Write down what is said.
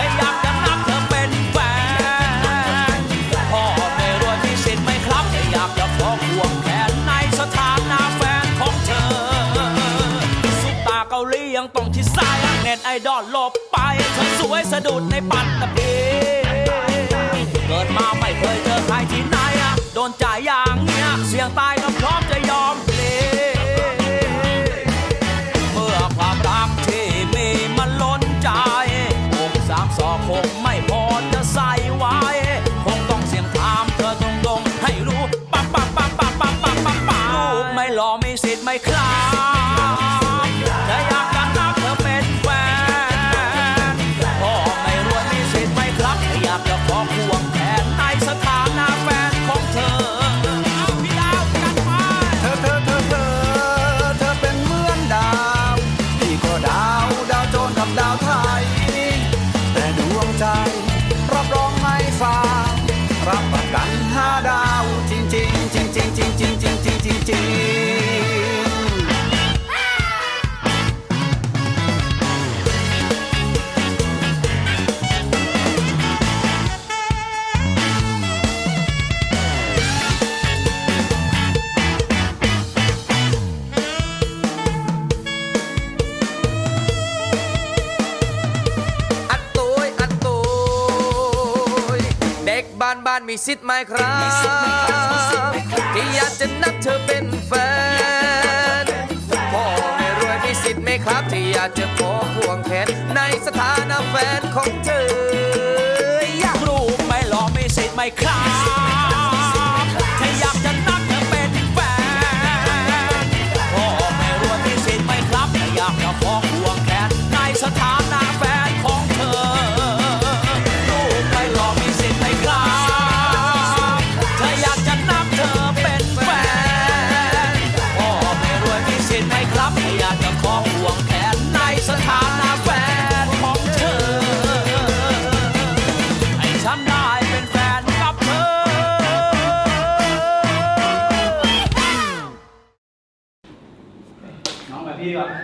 แค่อยากจะนับเธอเป็นแฟนพ่อไม่รวยมีสิทธิ์ไหมครับแค่อยากจะขอควงแขนในสถานะแฟนของเธอซุปตาเกาหลียังต้องที่ซ้ายเน็ตไอดอลหลบไปเธอสวยสะดุดในปัตตภีเกิดมาไม่เคยเจอใครที่ไหนโดนจ่ายอย่างเนี้ยเสี่ยงตาย ผมไม่พอจะใส่ไว้ คงต้องเสี่ยงถามเธอตรงๆให้รู้ปั๊บปั๊บปั๊บปั๊บปั๊บปั๊บปั๊บลูกไม่หล่อไม่เสร็จไม่คลา รับประกันห้าดาวจริงจริงจริงจริงจริงจริงจริงจริง บ้านมีสิทธิ์ไหมครับ ที่อยากจะนับเธอเป็นแฟนพ่อไม่รวยมีสิทธิ์ไหมครับ ที่อยากจะขอควงแขนในสถานะแฟนของเธออยากรู้ไหมหรอมีสิทธิ์ไหมครับ อยากจะขอควงแขนในสถานะแฟนของเธอ ให้ฉันได้เป็นแฟนกับเธอ น้องกับพี่ก่อนอะ